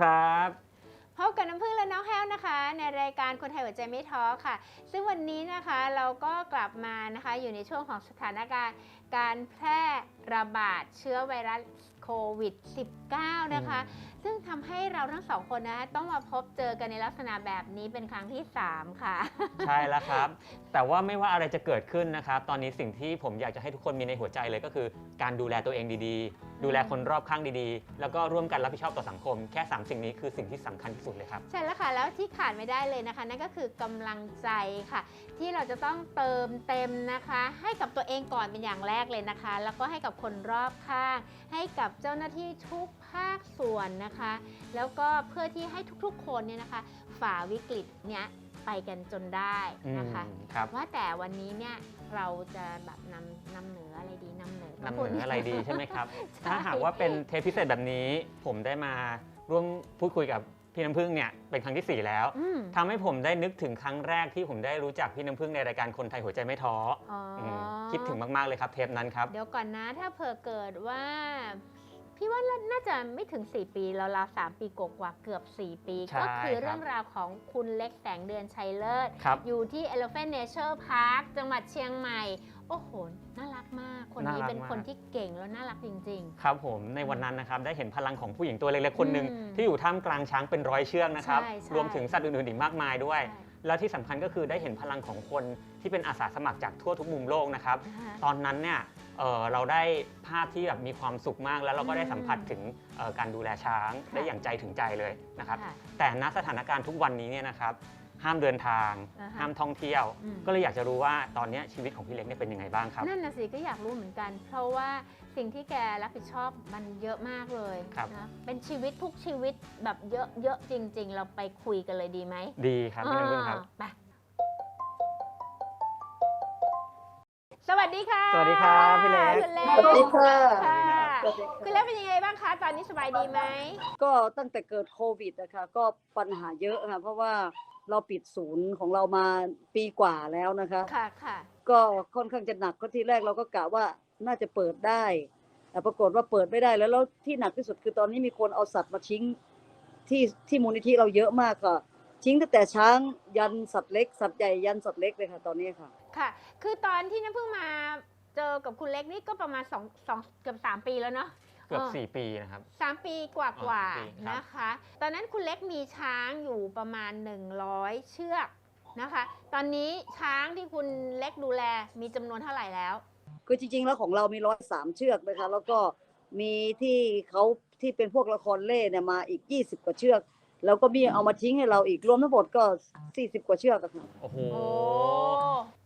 ครับพบกับน้ำพึ่งและน้องแห้วนะคะ ในรายการคนไทยหัวใจไม่ท้อค่ะ ซึ่งวันนี้นะคะเราก็กลับมานะคะอยู่ในช่วงของสถานการณ์ การแพร่ระบาดเชื้อไวรัสโควิด -19 นะคะซึ่งทำให้เราทั้งสองคนนะคะต้องมาพบเจอกันในลักษณะแบบนี้เป็นครั้งที่ 3 ค่ะ ใช่แล้วครับ แต่ว่าไม่ว่าอะไรจะเกิดขึ้นนะครับ ตอนนี้สิ่งที่ผมอยากจะให้ทุกคนมีในหัวใจเลยก็คือ การดูแลตัวเองดีๆ ดูแลคนรอบข้างดีๆ แล้วก็ร่วมกันรับผิดชอบต่อสังคม แค่ 3 สิ่งนี้คือสิ่งที่สำคัญที่สุดเลยครับ ใช่แล้วค่ะ แล้วที่ขาดไม่ได้เลยนะคะ นั่นก็คือกำลังใจค่ะ ที่เราจะต้องเติมเต็มนะคะ ให้กับตัวเองก่อนเป็นอย่างแรกเลยนะคะ แล้วก็ให้กับคนรอบข้าง ให้กับเจ้าหน้าที่ทุก ภาคส่วนนะคะ แล้วก็เพื่อที่ให้ทุกๆ คนเนี่ยนะคะฝ่าวิกฤตเนี้ยไปกันจนได้นะคะอืมครับว่าแต่วันนี้เนี่ยเราจะแบบนำนำเหนืออะไรดีนำเหนือนำเหนืออะไรดีใช่ไหมครับใช่ถ้าหากว่าเป็นเทปพิเศษแบบนี้ ผมได้มาร่วมพูดคุยกับพี่น้ำพึ่งเนี่ยเป็นครั้งที่ 4 แล้วอืมทำให้ผมได้นึกถึงครั้งแรกที่ผมได้รู้จักพี่น้ำพึ่งในรายการคนไทยหัวใจไม่ท้ออ๋ออมคิดถึงมาก ๆ เลยครับเทปนั้นครับ เดี๋ยวก่อนนะถ้าเผื่อเกิดว่าพี่ ว่าน่าจะไม่ถึง 4 ปีเราราวๆ3ปีกว่าๆเกือบ 4 ปี ใช่ก็คือครับเรื่องราวของคุณเล็กแสงเดือนชัยเลิศ ครับอยู่ที่ Elephant Nature Park จังหวัดเชียงใหม่ โอ้โห น่ารักมาก คนนี้น่ารักเป็นคนมาก ที่เก่งแล้วน่ารักจริง ครับผมในวันนั้นนะครับได้เห็นพลังของผู้หญิงตัวเล็กๆคนหนึ่งอืมที่อยู่ท่ามกลางช้างเป็นร้อยเชือกนะครับใช่ใช่ รวมถึงสัตว์อื่นๆอีกมากมายด้วยใช่แล้วที่สำคัญก็คือได้เห็นพลังของคนที่เป็นอาสาสมัครจากทั่วทุกมุมโลกนะครับๆนะคะ ตอนนั้นเนี่ย เอ่อเราได้ภาพที่แบบมีความสุขมาก แล้วเราก็ได้สัมผัสอืมถึงเอ่อการดูแลช้างค่ะได้อย่างใจถึงใจเลยนะครับค่ะแต่ณสถานการณ์ทุกวันนี้เนี่ยนะครับ ห้ามเดินทางอ่าฮะห้ามท่องเที่ยวอืมก็เลยอยากจะรู้ว่าตอนเนี้ยชีวิตของพี่เล็กเนี่ยเป็นยังไงบ้างครับนั่นนะสิก็อยากรู้เหมือนกัน เพราะว่าสิ่งที่แกรับผิดชอบมันเยอะมากเลยครับนะเป็นชีวิตทุกชีวิตแบบเยอะเยอะจริง ๆ เราไปคุยกันเลยดีไหมดีครับพี่น้ำพึ่งครับอ่าไป สวัสดีค่ะสวัสดีครับพี่เล็ก คุณเล็กสวัสดีค่ะ ค่ะสวัสดีคุณเล็กเป็นยังไงบ้างคะ ตอนนี้สบายดีไหม ก็ตั้งแต่เกิดโควิดนะคะก็ปัญหาเยอะค่ะเพราะว่าเราปิดศูนย์ของเรามาปีกว่าแล้วนะคะ ค่ะค่ะ ก็ค่อนข้างจะหนักก็ทีแรกเราก็กะว่าน่าจะเปิดได้ แต่ปรากฏว่าเปิดไม่ได้แล้วแล้วที่หนักที่สุดคือตอนนี้มีคนเอาสัตว์มาทิ้งที่ที่มูลนิธิเราเยอะมากค่ะทิ้งตั้งแต่ช้างยันสัตว์เล็ก สัตว์ใหญ่ยันสัตว์เล็กเลยค่ะตอนนี้ค่ะ ค่ะ คือตอนที่น้ำพึ่งมาเจอกับคุณเล็กนี่ก็ประมาณสองสองเกือบสามปีแล้วเนาะเกือบเออสี่ปีนะครับ สามปีกว่ากว่าอ๋อสามปีครับ นะคะ ตอนนั้นคุณเล็กมีช้างอยู่ประมาณ 100 เชือกนะคะ ตอนนี้ช้างที่คุณเล็กดูแลมีจำนวนเท่าไหร่แล้ว คือจริงๆ แล้วของเรามีร้อยสามเชือกนะคะ แล้วก็มีที่เขาที่เป็นพวกละครเล่เนี่ยมาอีกยี่สิบกว่าเชือก แล้วก็มีเอามาทิ้งให้เราอีกรวมทั้งหมดก็สี่สิบกว่าเชือกอะค่ะโอ้โหโอ้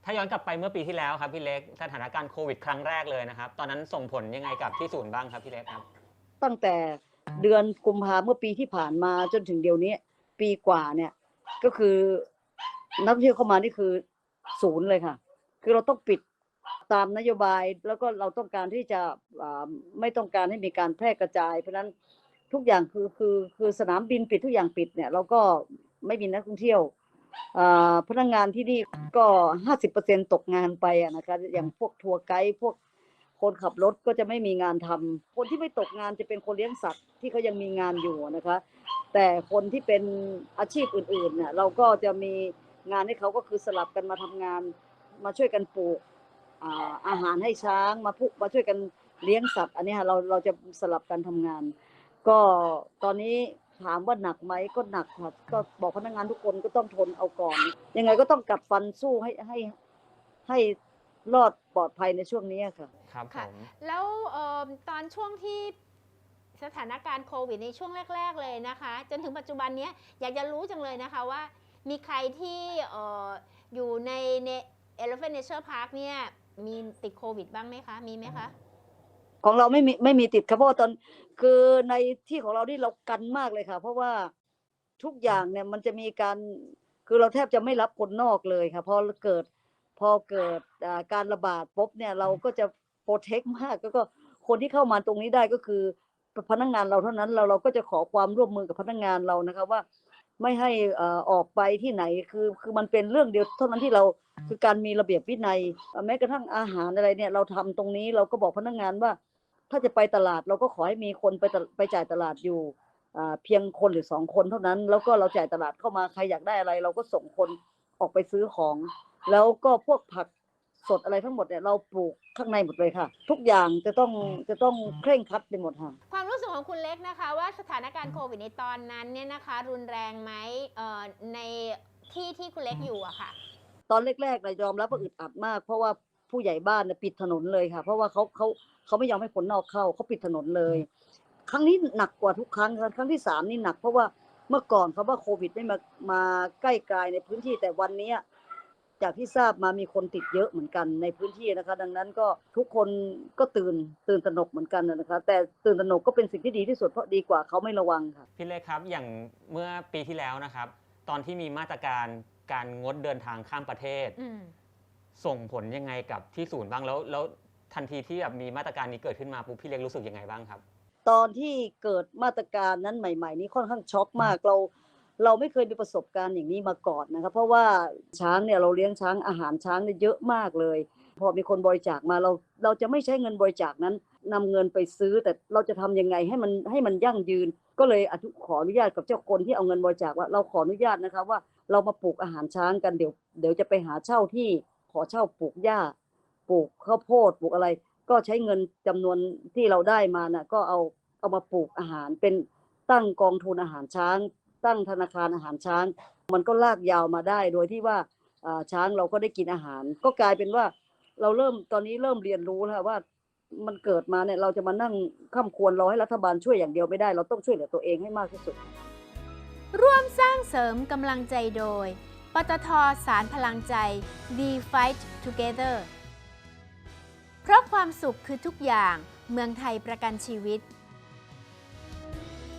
ถ้าย้อนกลับไปเมื่อปีที่แล้วครับพี่เล็กสถานการณ์โควิดครั้งแรกเลยนะครับ ตอนนั้นส่งผลยังไงกับที่ศูนย์บ้างครับพี่เล็กครับ ตั้งแต่เดือนกุมภาเมื่อปีที่ผ่านมาจนถึงเดี๋ยวนี้ ปีกว่าเนี่ยก็คือนักท่องเที่ยวเข้ามานี่คือศูนย์เลยค่ะ คือเราต้องปิดตามนโยบายแล้วก็เราต้องการที่จะไม่ต้องการให้มีการแพร่กระจาย เพราะฉะนั้นทุกอย่างคือคือคือสนามบินปิดทุกอย่างปิดเนี่ย เราก็ไม่มีนักท่องเที่ยว พนักงานที่นี่ก็ห้าสิบเปอร์เซ็นตกงานไปอะนะคะ อย่างพวกทัวร์ไกด์พวกคนขับรถก็จะไม่มีงานทำคนที่ไม่ตกงานจะเป็นคนเลี้ยงสัตว์ที่เขายังมีงานอยู่นะคะ แต่คนที่เป็นอาชีพอื่นๆเนี่ยเราก็จะมีงานให้เขาก็คือสลับกันมาทำงาน มาช่วยกันปลูกอาหารให้ช้างมาพุมาช่วยกันเลี้ยงสัตว์ อันนี้ค่ะเราเราจะสลับกันทำงาน ก็ตอนนี้ ถามว่าหนักไหมก็หนักค่ะก็บอกพนักงานทุกคนก็ต้องทนเอาก่อน ยังไงก็ต้องกัดฟันสู้ให้ให้ให้รอดปลอดภัยในช่วงนี้ค่ะ ครับผค่ะ ม แล้วเอิ่มตอนช่วงที่สถานการณ์โควิดในช่วงแรก ๆ เลยนะคะ จนถึงปัจจุบันเนี้ยอยากจะรู้จังเลยนะคะว่า มีใครที่เอ่ออยู่ในใน Elephant Nature Park เนี่ยมีติดโควิดบ้างไหมคะ มีไหมคะ ของเราไม่มีไม่มีติดครับเพราะว่าตอนคือในที่ของเราที่เรากันมากเลยค่ะ เพราะว่าทุกอย่างเนี่ยมันจะมีการคือเราแทบจะไม่รับคนนอกเลยค่ะพอเกิดพอเกิดอ่าการระบาดปุ๊บเนี่ยเราก็จะโปรเทคมากแล้วก็คนที่เข้ามาตรงนี้ได้ก็คือพนักงานเราเท่านั้นเราเราก็จะขอความร่วมมือกับพนักงานเรานะคะว่า ไม่ให้เอ่อออกไปที่ไหนคือคือมันเป็นเรื่องเดียวเท่านั้นที่เราคือการมีระเบียบวินัยเอ่อแม้กระทั่งอาหารอะไรเนี่ยเราทำตรงนี้เราก็บอกพนักงานว่า ถ้าจะไปตลาดเราก็ขอให้มีคนไปตลไปจ่ายตลาดอยู่อ่าเพียงคนหรือสองคนเท่านั้น แล้วก็เราจ่ายตลาดเข้ามาใครอยากได้อะไร เราก็ส่งคนออกไปซื้อของ แล้วก็พวกผักสดอะไรทั้งหมดเนี่ยเราปลูกข้างในหมดเลยค่ะ ทุกอย่างจะต้องจะต้องเคร่งครัดไปหมดค่ะความรู้สึกของคุณเล็กนะคะ ว่าสถานการณ์โควิดในตอนนั้นเนี่ยนะคะ รุนแรงไหมเอ่อในที่ที่คุณเล็กอยู่อะค่ะ ตอนแรกๆเรายอมรับว่าอึดอัดมาก เพราะว่า ผู้ใหญ่บ้านเนี่ยปิดถนนเลยค่ะ เพราะว่าเขาเขาเขาไม่ยอมให้คนนอกเข้าเขาปิดถนนเลย ครั้งนี้หนักกว่าทุกครั้งค่ะครั้งที่สามนี่หนักเพราะว่าเมื่อก่อนเขาว่าโควิดไม่มามาใกล้กลายในพื้นที่แต่วันเนี้ยจากที่ทราบมามีคนติดเยอะเหมือนกันในพื้นที่นะคะ ดังนั้นก็ทุกคนก็ตื่นตื่นตระหนกเหมือนกันนะคะ แต่ตื่นตระหนกก็เป็นสิ่งที่ดีที่สุดเพราะดีกว่าเขาไม่ระวังค่ะพี่เล็กครับอย่างเมื่อปีที่แล้วนะครับ ตอนที่มีมาตรการการงดเดินทางข้ามประเทศอืม ส่งผลยังไงกับที่ศูนย์บ้างแล้ว แล้วทันทีที่แบบมีมาตรการนี้เกิดขึ้นมาปุ๊บพี่เล็กรู้สึกยังไงบ้างครับ ตอนที่เกิดมาตรการนั้นใหม่ ๆ นี้ค่อนข้างช็อกมากเรา เราไม่เคยมีประสบการณ์อย่างนี้มาก่อนนะครับเพราะว่าช้างเนี่ยเราเลี้ยงช้างอาหารช้างเนี่ยเยอะมากเลย พอมีคนบริจาคมาเราเราจะไม่ใช้เงินบริจาคนั้นนำเงินไปซื้อแต่เราจะทำยังไงให้มันให้มันยั่งยืน ก็เลยอนุขออนุญาตกับเจ้าคนที่เอาเงินบริจาคว่าเราขออนุญาตนะคะว่าเรามาปลูกอาหารช้างกันเดี๋ยวเดี๋ยวจะไปหาเช่าที่ ขอเช่าปลูกหญ้าปลูกข้าวโพดปลูกอะไร ก็ใช้เงินจำนวนที่เราได้มานะก็เอาเอามาปลูกอาหารเป็นตั้งกองทุนอาหารช้าง ตั้งธนาคารอาหารช้าง มันก็ลากยาวมาได้โดยที่ว่าอ่าช้างเราก็ได้กินอาหาร ก็กลายเป็นว่าเราเริ่มตอนนี้เริ่มเรียนรู้แล้วว่ามันเกิดมาเนี่ยเราจะมานั่งข้ามควรรอให้รัฐบาลช่วยอย่างเดียวไม่ได้ เราต้องช่วยเหลือตัวเองให้มากที่สุด ร่วมสร้างเสริมกำลังใจโดย ปตทสารพลังใจ We Fight Together เพราะความสุขคือทุกอย่างเมืองไทยประกันชีวิต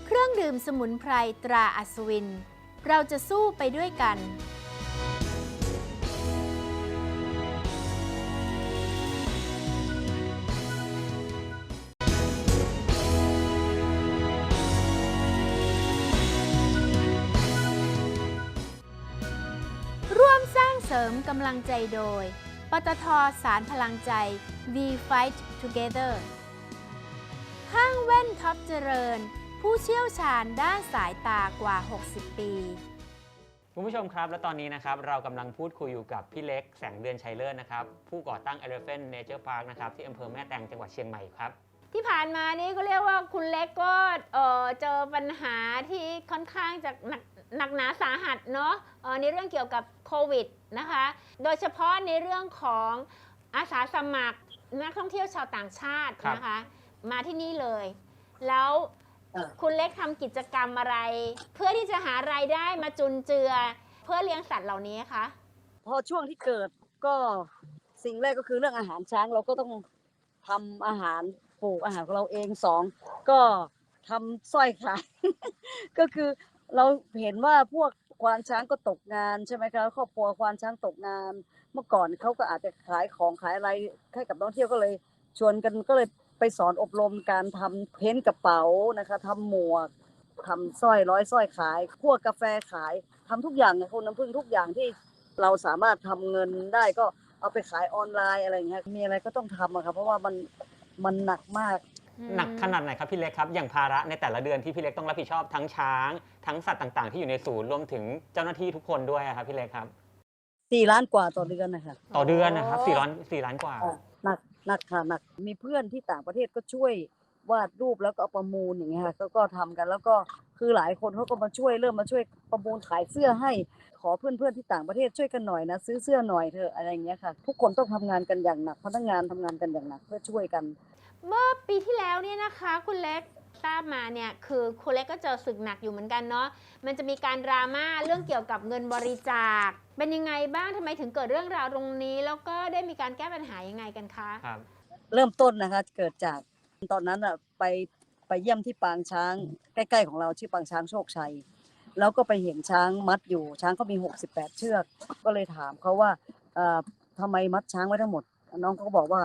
เครื่องดื่มสมุนไพรตราอัศวิน เราจะสู้ไปด้วยกัน กำลังใจโดย ปตทสารพลังใจ We Fight Together ห้างแว่นท็อปเจริญ ผู้เชี่ยวชาญด้านสายตากว่า 60 ปีคุณผู้ชมครับและตอนนี้นะครับเรากำลังพูดคุยอยู่กับพี่เล็กแสงเดือนชัยเลิศนะครับผู้ก่อตั้ง Elephant Nature Park นะครับที่อำเภอแม่แตงจังหวัดเชียงใหม่ครับ ที่ผ่านมานี่ก็เรียกว่าคุณเล็กก็เอ่อเจอปัญหาที่ค่อนข้างจะหนักหนักหนาสาหัสเนาะเอ่อในเรื่องเกี่ยวกับ โควิดนะคะ โดยเฉพาะในเรื่องของอาสาสมัครนักท่องเที่ยวชาวต่างชาติครับนะคะ มาที่นี่เลย แล้วเออคุณเล็กทำกิจกรรมอะไร เพื่อที่จะหารายได้มาจุนเจือ เพื่อเลี้ยงสัตว์เหล่านี้คะพอช่วงที่เกิดก็สิ่งแรกก็คือเรื่องอาหารช้างเราก็ต้องทำอาหารปลูกอาหารของเราเองสองก็ทำสร้อยขาย ก็คือเราเห็นว่าพวก ควานช้างก็ตกงานใช่ไหมคะครอบครัวควานช้างตกงาน เมื่อก่อนเขาก็อาจจะขายของขายอะไรให้กับนักท่องเที่ยวก็เลย ชวนกันก็เลยไปสอนอบรมการทำเพ้นกระเป๋านะคะทำหมวกทำสร้อยร้อยสร้อยขายพวกาแฟขายทำทุกอย่างคุณน้ำพึ่งทุกอย่างที่เราสามารถทำเงินได้ก็เอาไปขายออนไลน์อะไรอย่างเงี้ยมีอะไรก็ต้องทำอะครับเพราะว่ามันมันหนักมาก หนักขนาดไหนครับพี่เล็กครับ อย่างภาระในแต่ละเดือนที่พี่เล็กต้องรับผิดชอบทั้งช้าง ทั้งสัตว์ต่าง ๆ ที่อยู่ในศูนย์รวมถึงเจ้าหน้าที่ทุกคนด้วยอะครับพี่เล็กครับ สี่ล้านกว่าต่อเดือนนะคะต่อเดือนนะครับสี่ล้านสี่ล้านกว่า หนักหนักค่ะหนักมีเพื่อนที่ต่างประเทศก็ช่วยวาดรูปแล้วก็เอาประมูลอย่างเงี้ยค่ะก็ก็ทำกันแล้วก็คือหลายคนเขาก็มาช่วยเริ่มมาช่วยประมูลขายเสื้อให้ ขอเพื่อนๆที่ต่างประเทศช่วยกันหน่อยนะซื้อเสื้อหน่อยเถอะอะไรอย่างเงี้ยค่ะ ทุกคนต้องทำงานกันอย่างหนักพนักงานทำงานกันอย่างหนักเพื่อช่วยกัน เมื่อปีที่แล้วเนี่ยนะคะคุณเล็กทราบมาเนี่ยคือคุณเล็กก็เจอศึกหนักอยู่เหมือนกันเนาะมันจะมีการดราม่าเรื่องเกี่ยวกับเงินบริจาค เป็นยังไงบ้างทำไมถึงเกิดเรื่องราวตรงนี้ แล้วก็ได้มีการแก้ปัญหายังไงกันคะครับ เริ่มต้นนะคะเกิดจากตอนนั้นอะไปไปเยี่ยมที่ปางช้างใกล้ๆของเราชื่อปางช้างโชคชัย แล้วก็ไปเห็นช้างมัดอยู่ช้างก็มี 68 เชือก ก็เลยถามเขาว่าเอ่อทำไมมัดช้างไว้ทั้งหมด น้องเขาก็บอกว่า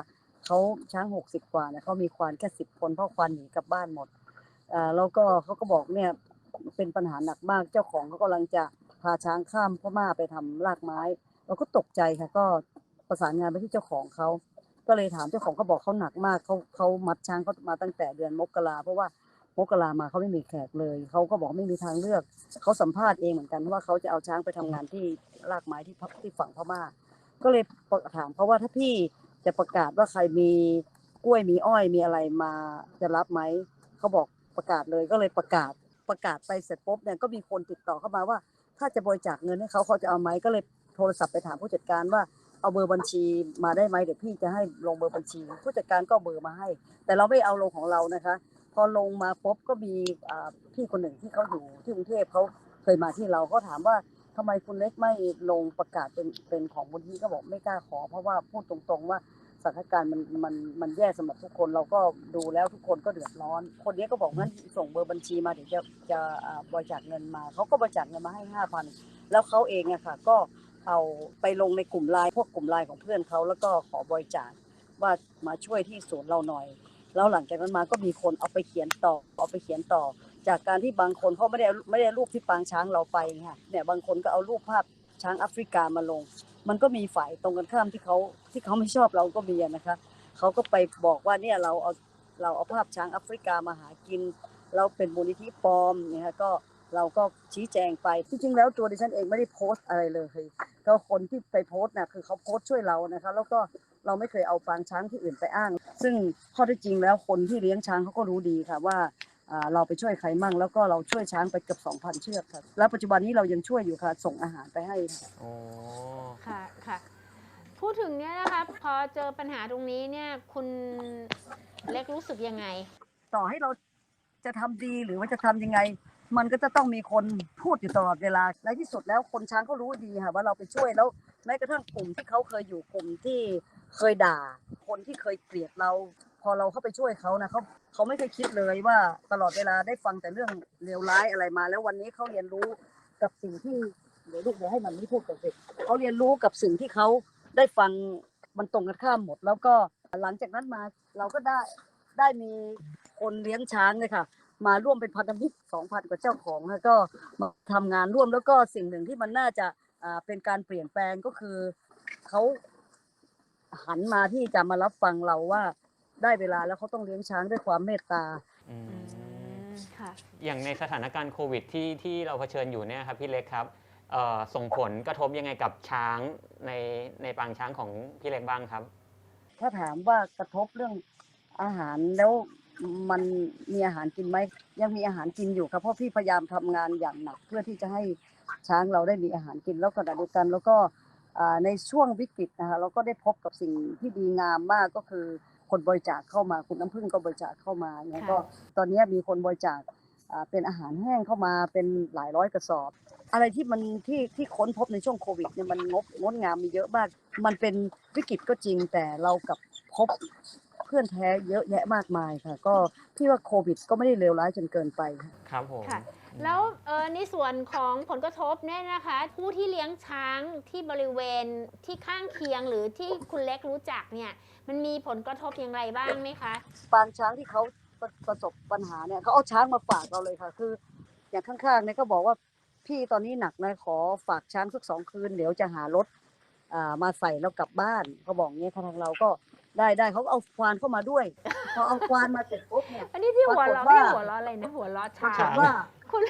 เขาช้าง60กว่านี่ยเขามีควานแค่10คนเพราะควานหนีกลับบ้านหมดเอ่อแล้วก็เขาก็บอกเนี่ยเป็นปัญหาหนักมากเจ้าของเขากำลังจะพาช้างข้ามพม่าไปทำลากไม้ เราก็ตกใจค่ะ ก็ประสานงานไปที่เจ้าของเขาก็เลยถามเจ้าของเขาบอกเขาหนักมากเขาเขามัดช้างเขามาตั้งแต่เดือนมกราเพราะว่ามกรามาเขาไม่มีแขกเลยเขาก็บอกไม่มีทางเลือกเขาสัมภาษณ์เองเหมือนกันว่าเขาจะเอาช้างไปทำงานที่รากไม้ที่ที่ฝั่งพม่า ก็เลยถามเขาว่าถ้าพี่ จะประกาศว่าใครมีกล้วยมีอ้อยมีอะไรมาจะรับไหมเขาบอกประกาศเลยก็เลยประกาศประกาศไปเสร็จปุ๊บเนี่ยก็มีคนติดต่อเข้ามาว่า ถ้าจะบริจาคเงินให้เขาเขาจะเอาไหมก็เลยโทรศัพท์ไปถามผู้จัดการว่าเอาเบอร์บัญชีมาได้ไหมเดี๋ยวพี่จะให้ลงเบอร์บัญชี ผู้จัดการก็เบอร์มาให้ แต่เราไม่เอาลงของเรานะคะ พอลงมาปุ๊บก็มีพี่คนหนึ่งที่เขาอยู่ที่กรุงเทพเขาเคยมาที่เราเขาถามว่า ทำไมคุณเล็กไม่ลงประกาศเป็นเป็นของมูลที่ก็บอกไม่กล้าขอ เพราะว่าพูดตรงๆว่าสถานการณ์มันมันมันแย่สำหรับทุกคนเราก็ดูแล้วทุกคนก็เดือดร้อน คนนี้ก็บอกงั้นส่งเบอร์บัญชีมาเดี๋ยวจะจะบริจาคเงินมาเขาก็บริจาคเงินมาให้ห้าพันแล้วเขาเองอะค่ะก็เอาไปลงในกลุ่มไลน์พวกกลุ่มไลน์ของเพื่อนเขาแล้วก็ขอบริจาคว่ามาช่วยที่ศูนย์เราหน่อย แล้วหลังจากนั้นมาก็มีคนเอาไปเขียนต่อเอาไปเขียนต่อ จากการที่บางคนเขาไม่ได้ไม่ได้รูปที่ปางช้างเราไปค่ะเนี่ยบางคนก็เอารูปภาพช้างแอฟริกามาลง มันก็มีฝ่ายตรงกันข้ามที่เขาที่เขาไม่ชอบเราก็มีนะคะเขาก็ไปบอกว่าเนี่ยเราเอาเราเอาภาพช้างแอฟริกามาหากิน เราเป็นมูลนิธิปลอมเนี่ยค่ะก็เราก็ชี้แจงไปที่จริงแล้วตัวดิฉันเองไม่ได้โพสต์อะไรเลยก็คนที่ไปโพสต์น่ะคือเขาโพสต์ช่วยเรานะคะแล้วก็เราไม่เคยเอาปางช้างที่อื่นไปอ้าง ซึ่งข้อที่จริงแล้วคนที่เลี้ยงช้างเขาก็รู้ดีค่ะว่า เราไปช่วยใครมั่ง แล้วก็เราช่วยช้างไปเกือบ2,000 เชือกค่ะแล้วปัจจุบันนี้เรายังช่วยอยู่ค่ะส่งอาหารไปให้ค่ะ โอ้ ค่ะค่ะ พูดถึงเนี่ยนะคะพอเจอปัญหาตรงนี้เนี่ยคุณเล็กรู้สึกยังไง ต่อให้เราจะทำดีหรือว่าจะทำยังไง มันก็จะต้องมีคนพูดอยู่ตลอดเวลาในที่สุดแล้วคนช้างก็รู้ดีค่ะว่าเราไปช่วยแล้วแม้กระทั่งกลุ่มที่เขาเคยอยู่กลุ่มที่เคยด่า คนที่เคยเกลียดเรา พอเราเข้าไปช่วยเขานะเขาเขาไม่เคยคิดเลยว่าตลอดเวลาได้ฟังแต่เรื่องเลวร้ายอะไรมา แล้ววันนี้เขาเรียนรู้กับสิ่งที่เดี๋ยวลูกเดี๋ยวให้มันนี่พูดกับเด็กเขาเรียนรู้กับสิ่งที่เขาได้ฟังมันตรงกันข้ามหมด แล้วก็หลังจากนั้นมาเราก็ได้ได้มีคนเลี้ยงช้างเลยค่ะ มาร่วมเป็นพันธมิตรสองพันกว่าเจ้าของแล้วก็มาทำงานร่วมแล้วก็สิ่งหนึ่งที่มันน่าจะเป็นการเปลี่ยนแปลงก็คือเขาหันมาที่จะมารับฟังเราว่า ได้เวลาแล้วเขาต้องเลี้ยงช้างด้วยความเมตตา อือืมมค่ะ อย่างในสถานการณ์โควิดที่ที่เราเผชิญอยู่เนี่ยครับพี่เล็กครับเอ่อส่งผลกระทบยังไงกับช้างในในปางช้างของพี่เล็กบ้างครับ ถ้าถามว่ากระทบเรื่องอาหารแล้วมันมีอาหารกินไหมยังมีอาหารกินอยู่ครับเพราะพี่พยายามทำงานอย่างหนัก เพื่อที่จะให้ช้างเราได้มีอาหารกินแล้วขณะเดียวกัน แล้วก็อ่าในช่วงวิกฤตนะคะเราก็ได้พบกับสิ่งที่ดีงามมากก็คือ คนบริจาคเข้ามาคุณน้ำพึ่งก็บริจาคเข้ามาเนี่ยค่ะก็ตอนนี้มีคนบริจาคอ่าเป็นอาหารแห้งเข้ามาเป็นหลายร้อยกระสอบ อะไรที่มันที่ที่ค้นพบในช่วงโควิดเนี่ยมันงบงดงามมีเยอะมาก มันเป็นวิกฤตก็จริงแต่เรากลับพบเพื่อนแท้เยอะแยะมากมายค่ะ ก็พี่ว่าโควิด ก็ไม่ได้เลวร้ายจนเกินไปค่ะครับผมค่ะ แล้วเออในส่วนของผลกระทบเนี่ยนะคะ ผู้ที่เลี้ยงช้างที่บริเวณที่ข้างเคียงหรือที่คุณเล็กรู้จักเนี่ยมันมีผลกระทบอย่างไรบ้างไหมคะปางช้างที่เขาประประสบปัญหาเนี่ยเขาเอาช้างมาฝากเราเลยค่ะ คือ อย่างข้างๆเนี่ยก็บอกว่าพี่ตอนนี้หนักนะขอฝากช้างสักสองคืนเดี๋ยวจะหารถอ่ามาใส่แล้วกลับบ้านเขาบอกเงี้ยค่ะทางเราก็ได้ได้เขาก็เอาควานเข้ามาด้วยพอเอาควานมาเสร็จปุ๊บเนี่ย อันนี้ที่หัวเราะปรากฏว่า ที่หัวเราะอะไรนะหัวเราะปราช้ากฏงว่า คุณ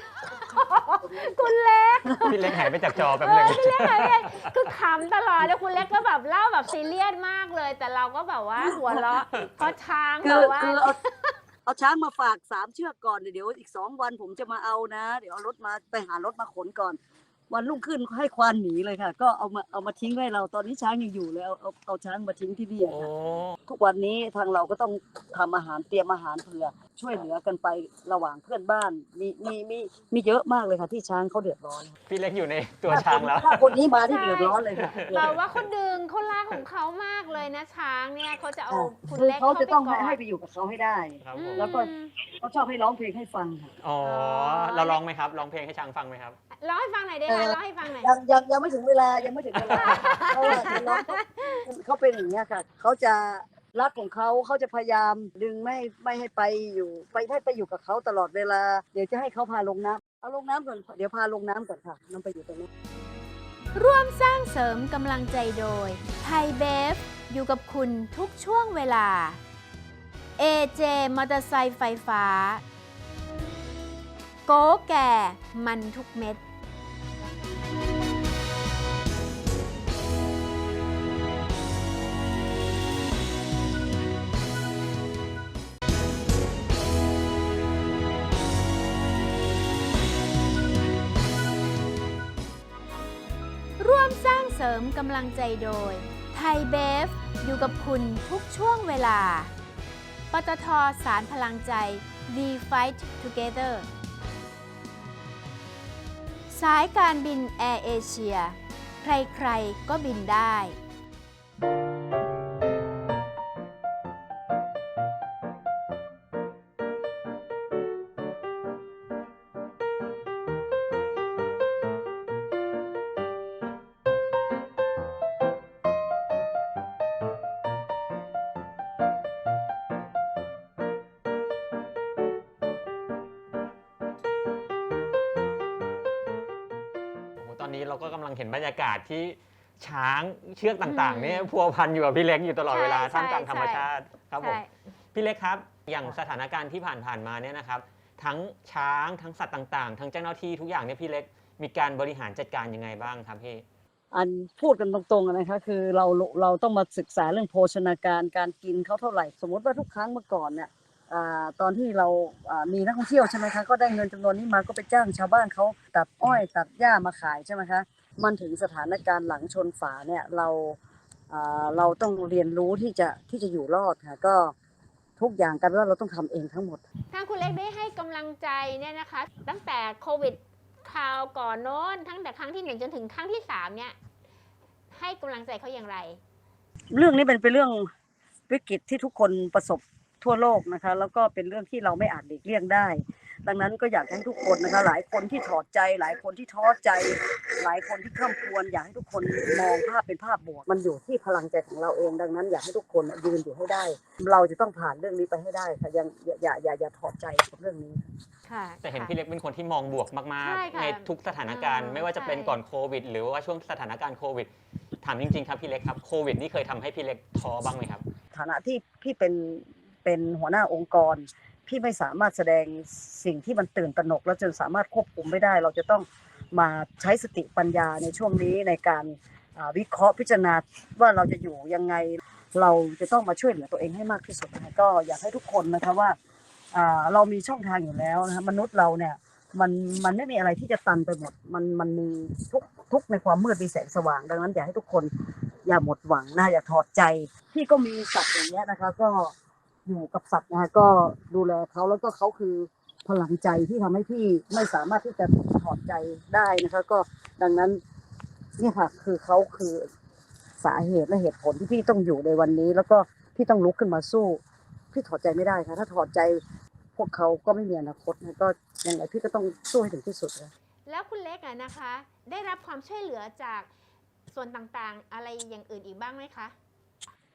คุณเล็กพี่เล็กหายไปจากจอแป๊บเอหนึองพี่เล็กหายไปคือขำตลอดแล้วคุณเล็กก็แบบเล่าแบบซีเรียสมากเลย แต่เราก็แบบว่าหัวเราะเพราะช้างคืแบอบว่าคือเอาเอาช้างมาฝากสามเชือกก่อนเดี๋ยวอีกสองวันผมจะมาเอานะ เดี๋ยวเอารถมาไปหารถมาขนก่อน วันรุ่งขึ้นให้ควานหนีเลยค่ะ ก็เอามาเอามาทิ้งไว้เราตอนนี้ช้างยังอยู่เลยเอาเอาเอาช้างมาทิ้งที่นี่อะโอ้ค่ะทุกวันนี้ทางเราก็ต้องทำอาหารเตรียมอาหารเผื่อ ช่วยเหลือกันไประหว่างเพื่อนบ้าน มีมีมีมีเยอะมากเลยค่ะ ที่ช้างเขาเดือดร้อนพี่เล็กอยู่ในตัวช้างแล้ว ถ้าคนนี้มาที่เดือดร้อนเลยค่ะแบบว่าเขาดึงเขารักของเขามากเลยนะช้างเนี่ยเขาจะเอาคุณคือเล็กเขาเข้าจะไปต้องกอให้ดไปอยู่กับเขาให้ได้ ครับผมแล้วก็เขาชอบให้ร้องเพลงให้ฟังค่ะ อ๋อเราร้องไหมครับร้องเพลงให้ช้างฟังไหมครับ ร้องให้ฟังหน่อยได้ไหมเออร้องให้ฟังหน่อย ยังยังยังไม่ถึงเวลายังไม่ถึงเวลาเพราะว่าน้องเขาเขาเป็นอย่างเงี้ยค่ะเขาจะรักของเขาเขาจะพยายามดึงไม่ไม่ให้ไปอยู่ ไปให้ไปอยู่กับเขาตลอดเวลา เดี๋ยวจะให้เขาพาลงน้ำเอาลงน้ำก่อนเดี๋ยวพาลงน้ำก่อนค่ะน้ำไปอยู่ตรงนี้นร่วมสร้างเสริมกำลังใจโดยไทยเบฟอยู่กับคุณทุกช่วงเวลา AJ มอเตอร์ไซค์ไฟฟ้า โกแก่มันทุกเม็ด เสริมกำลังใจโดย ไทยเบฟ อยู่กับคุณทุกช่วงเวลา ปตทสารพลังใจ We Fight Together สายการบินแอร์เอเชีย ใครๆ ก็บินได้ อ้โหตอนนี้เราก็กำลังเห็นบรรยากาศที่ช้างเชือกต่างอืๆมเนี่ยพัวพันอยู่กับพี่เล็กอยู่ตลอดเวลาใช่ท่ามกลางใช่ธรรมชาติครับผม ใช่ พี่เล็กครับ อย่างสถานการณ์ที่ผ่านๆมาเนี่ยนะครับ ทั้งช้างทั้งสัตว์ต่างๆ ทั้งเจ้าหน้าที่ทุกอย่างเนี่ยพี่เล็กมีการบริหารจัดการยังไงบ้างครับพี่ อันพูดกันตรงๆอะนะคะคือเราเราต้องมาศึกษาเรื่องโภชนาการการกินเขาเท่าไหร่ สมมติว่าทุกครั้งเมื่อก่อนเนี่ยอา ตอนที่เราอ่ามีนักท่องเที่ยวใช่ไหมคะก็ได้เงินจำนวนนี้มาก็ไปจ้างชาวบ้านเขาตัดอ้อยตัดหญ้ามาขายใช่ไหมคะมันถึงสถานการณ์หลังชนฝาเนี่ยเราอ่าเราต้องเรียนรู้ที่จะที่จะอยู่รอดค่ะก็ทุกอย่างกลายเป็นว่าเราต้องทำเองทั้งหมดทางคุณเล็กได้ให้กำลังใจเนี่ยนะคะ ตั้งแต่โควิดคราวก่อนโน้นทั้งแต่ครั้งที่หนึ่งจนถึงครั้งที่สามเนี่ยให้กำลังใจเขาอย่างไร เรื่องนี้เป็นเป็นเรื่องวิกฤตที่ทุกคนประสบ ทั่วโลกนะคะ แล้วก็เป็นเรื่องที่เราไม่อาจหลีกเลี่ยงได้ ดังนั้นก็อยากให้ทุกคนนะคะ หลายคนที่ถอดใจ หลายคนที่ท้อใจ หลายคนที่ข้ามควรอยากให้ทุกคนมองภาพเป็นภาพบวก มันอยู่ที่พลังใจของเราเอง ดังนั้น อยากให้ทุกคนยืนอยู่ให้ได้ เราจะต้องผ่านเรื่องนี้ไปให้ได้ค่ะยังอย่าอย่าอย่าอย่าถอดใจกับเรื่องนี้ค่ะแต่เห็นค่ะพี่เล็กเป็นคนที่มองบวกมากใช่ๆ ค่ะในทุกสถานการณ์อ่าไม่ว่าจะเป็นใช่ ก่อนโควิด หรือว่าช่วงสถานการณ์โควิด ถามจริงๆครับพี่เล็กครับโควิดนี่เคยทำให้พี่เล็กท้อบ้างไหมครับ ฐานะที่พี่เป็น เป็นหัวหน้าองค์กร พี่ไม่สามารถแสดงสิ่งที่มันตื่นตระหนก แล้วจนสามารถควบคุมไม่ได้ เราจะต้องมาใช้สติปัญญาในช่วงนี้ในการวิเคราะห์พิจารณาว่าเราจะอยู่ยังไงเราจะต้องมาช่วยเหลือตัวเองให้มากที่สุดนะก็อยากให้ทุกคนนะคะว่าเรามีช่องทางอยู่แล้วนะคะมนุษย์เราเนี่ยมันมันไม่มีอะไรที่จะตันไปหมด มันมันมีทุกทุกในความมืดมีแสงสว่าง ดังนั้นอยากให้ทุกคนอย่าหมดหวังนะอย่าถอดใจพี่ก็มีสัตว์อย่างเงี้ยนะคะ ก็ อยู่กับสัตว์นะคะก็ดูแลเขาแล้วก็เขาคือพลังใจที่ทำให้พี่ไม่สามารถที่จะถอดใจได้นะคะ ก็ดังนั้นนี่ค่ะคือเขาคือสาเหตุและเหตุผลที่พี่ต้องอยู่ในวันนี้ แล้วก็พี่ต้องลุกขึ้นมาสู้ พี่ถอดใจไม่ได้ค่ะ ถ้าถอดใจพวกเขาก็ไม่มีอนาคตนะก็ยังไงพี่ก็ต้องสู้ให้ถึงที่สุดนะแล้วคุณเล็กอะนะคะ ได้รับความช่วยเหลือจากส่วนต่างๆ อะไรอย่างอื่นอีกบ้างไหมคะ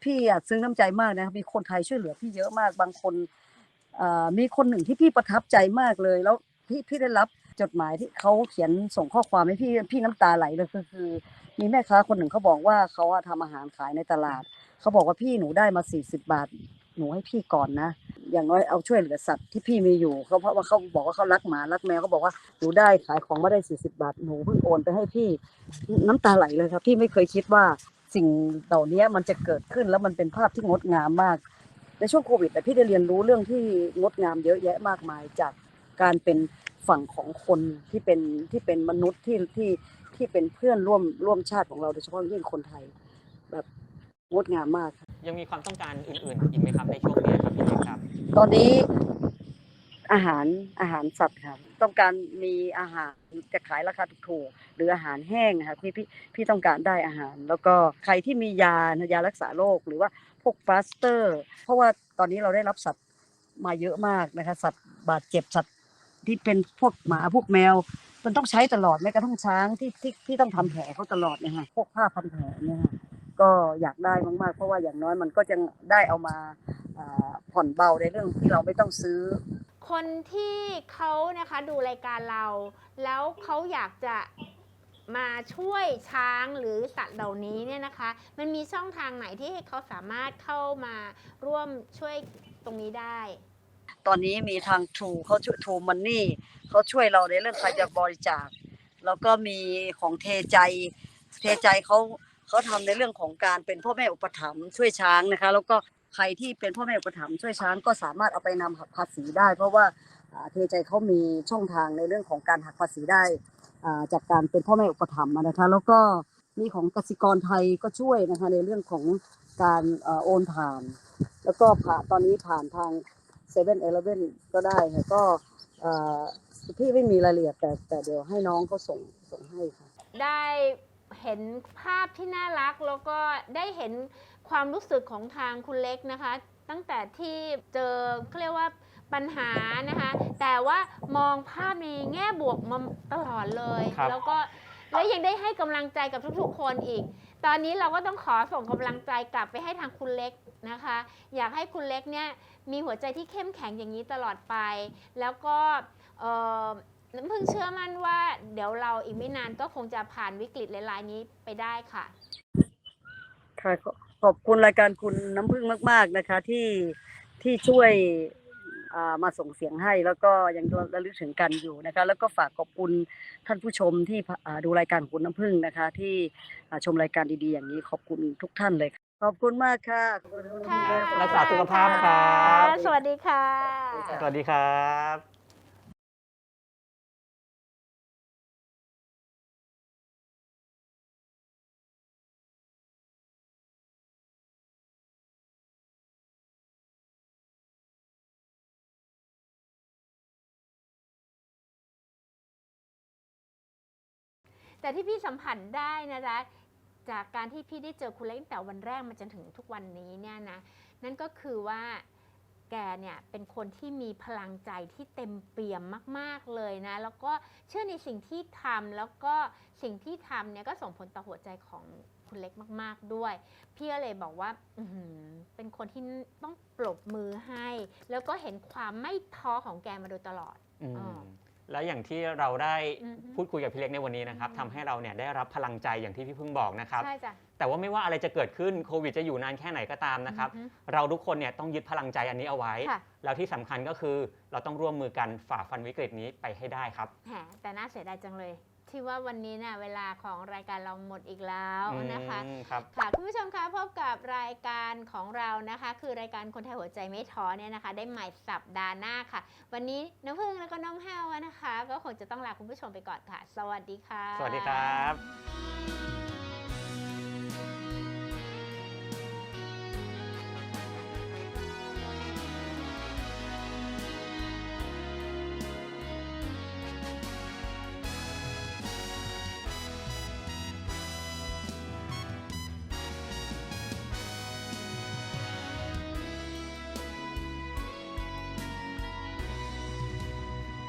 พี่อะซึ้งน้ำใจมากนะมีคนไทยช่วยเหลือพี่เยอะมากบางคนเอ่อมีคนหนึ่งที่พี่ประทับใจมากเลย แล้วพี่พี่ได้รับจดหมายที่เขาเขียนส่งข้อความให้พี่พี่น้ำตาไหลเลยก็คือ มีแม่ค้าคนหนึ่งเขาบอกว่าเขาอะทำอาหารขายในตลาด เขาบอกว่าพี่หนูได้มา40บาท หนูให้พี่ก่อนนะ อย่างน้อยเอาช่วยเหลือสัตว์ที่พี่มีอยู่เขาเพราะว่าเขาบอกว่าเขารักหมารักแมวเขาบอกว่าหนูได้ขายของมาได้40บาทหนูเพิ่งโอนไปให้พี่น้ำตาไหลเลยครับพี่ไม่เคยคิดว่า สิ่งเหล่านี้มันจะเกิดขึ้นแล้วมันเป็นภาพที่งดงามมาก ในช่วงโควิดแต่พี่ได้เรียนรู้เรื่องที่งดงามเยอะแยะมากมายจากการเป็นฝั่งของคนที่เป็นที่เป็นมนุษย์ที่ที่ที่เป็นเพื่อนร่วมร่วมชาติของเราโดยเฉพาะยิ่งคนไทย แบบงดงามมาก ยังมีความต้องการอื่นๆอีกไหมครับในช่วงนี้ครับพี่เล็กครับ ตอนนี้ อาหารอาหารสัตว์ครับต้องการมีอาหารจะขายราคาถูกๆหรืออาหารแห้งนะคะพี่พี่พี่ต้องการได้อาหาร แล้วก็ใครที่มียายารักษาโรคหรือว่าพวกฟาสเตอร์ เพราะว่าตอนนี้เราได้รับสัตว์มาเยอะมากนะคะสัตว์บาดเจ็บสัตว์ที่เป็นพวกหมาพวกแมว มันต้องใช้ตลอดแม้กระทั่งช้างที่ที่ที่ต้องทำแผลเขาตลอดเนี่ยค่ะพวกผ้าพันแผลเนี่ยค่ะก็อยากได้มากๆ เพราะว่าอย่างน้อยมันก็จะได้เอามาผ่อนเบาในเรื่องที่เราไม่ต้องซื้อ คนที่เขานะคะดูรายการเรา แล้วเขาอยากจะมาช่วยช้างหรือสัตว์เหล่านี้เนี่ยนะคะ มันมีช่องทางไหนที่ให้เขาสามารถเข้ามาร่วมช่วยตรงนี้ได้ ตอนนี้มีทาง True เขาช่วย True Money เขาช่วยเราในเรื่องใครจะบริจาค แล้วก็มีของเทใจ เทใจเขาเขาทำในเรื่องของการเป็นพ่อแม่อุปถัมภ์ช่วยช้างนะคะ แล้วก็ ใครที่เป็นพ่อแม่อุปถัมภ์ช่วยช้างก็สามารถเอาไปนำหักภาษีได้ เพราะว่าเทใจเขามีช่องทางในเรื่องของการหักภาษีได้อ่าจากการเป็นพ่อแม่อุปถัมภ์นะคะแล้วก็มีของกสิกรไทยก็ช่วยนะคะในเรื่องของการโอนผ่าน แล้วก็ผ่านตอนนี้ผ่านทางเซเว่นเอเลเว่นก็ได้ค่ะก็พี่ไม่มีรายละเอียดแต่แต่เดี๋ยวให้น้องเขาส่งส่งให้ค่ะ ได้เห็นภาพที่น่ารักแล้วก็ได้เห็น ความรู้สึกของทางคุณเล็กนะคะ ตั้งแต่ที่เจอเขาเรียกว่าปัญหานะคะ แต่ว่ามองภาพในแง่บวกมาตลอดเลย ครับ แล้วก็แล้วยังได้ให้กำลังใจกับทุกๆ คนอีก ตอนนี้เราก็ต้องขอส่งกำลังใจกลับไปให้ทางคุณเล็กนะคะ อยากให้คุณเล็กเนี่ยมีหัวใจที่เข้มแข็งอย่างนี้ตลอดไป แล้วก็เอ่อน้ำพึ่งเชื่อมั่นว่า เดี๋ยวเราอีกไม่นานก็คงจะผ่านวิกฤตหลายๆนี้ไปได้ค่ะ ค่ะขอ ขอบคุณรายการคุณน้ำพึ่งมาก ๆนะคะ ที่ที่ช่วยอ่ามาส่งเสียงให้แล้วก็ยังระลึกถึงกันอยู่นะคะ แล้วก็ฝากขอบคุณท่านผู้ชมที่อ่าดูรายการของคุณน้ำพึ่งนะคะ ที่อ่าชมรายการดีๆ อย่างนี้ขอบคุณทุกท่านเลยค่ะขอบคุณมากค่ะขอบคุณคุณค่ะน้ำพึ่งรักษาสุขภาพครับ สวัสดีค่ะ สวัสดีครับ แต่ที่พี่สัมผัสได้นะจ๊ะจากการที่พี่ได้เจอคุณเล็กตั้งแต่วันแรกมาจนถึงทุกวันนี้เนี่ยนะนั่นก็คือว่าแกเนี่ยเป็นคนที่มีพลังใจที่เต็มเปี่ยมมาก ๆเลยนะ แล้วก็เชื่อในสิ่งที่ทำแล้วก็สิ่งที่ทำเนี่ยก็ส่งผลต่อหัวใจของคุณเล็กมาก ๆด้วย พี่ก็เลยบอกว่าอื้อหือเป็นคนที่ต้องปรบมือให้ แล้วก็เห็นความไม่ท้อของแกมาโดยตลอดอืมอ่า แล้วอย่างที่เราได้อือฮึ พูดคุยกับพี่เล็กในวันนี้นะครับอืมทำให้เราเนี่ยได้รับพลังใจอย่างที่พี่เพิ่งบอกนะครับ ใช่จ้ะแต่ว่าไม่ว่าอะไรจะเกิดขึ้นโควิดจะอยู่นานแค่ไหนก็ตามนะครับ อือฮึ เราทุกคนเนี่ยต้องยึดพลังใจอันนี้เอาไว้ ค่ะ แล้วที่สำคัญก็คือเราต้องร่วมมือกันฝ่าฟันวิกฤตนี้ไปให้ได้ครับ แหมแต่น่าเสียดายจังเลย ที่ว่าวันนี้เนี่ยเวลาของรายการเราหมดอีกแล้วนะคะอืมครับค่ะคุณผู้ชมคะพบกับรายการของเรานะคะ คือรายการคนไทยหัวใจไม่ท้อเนี่ยนะคะ ได้ใหม่สัปดาห์หน้าค่ะ วันนี้น้ำพึ่งแล้วก็น้องแห้วนะคะ ก็คงจะต้องลาคุณผู้ชมไปก่อนค่ะ สวัสดีค่ะ สวัสดีครับ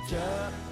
Yeah.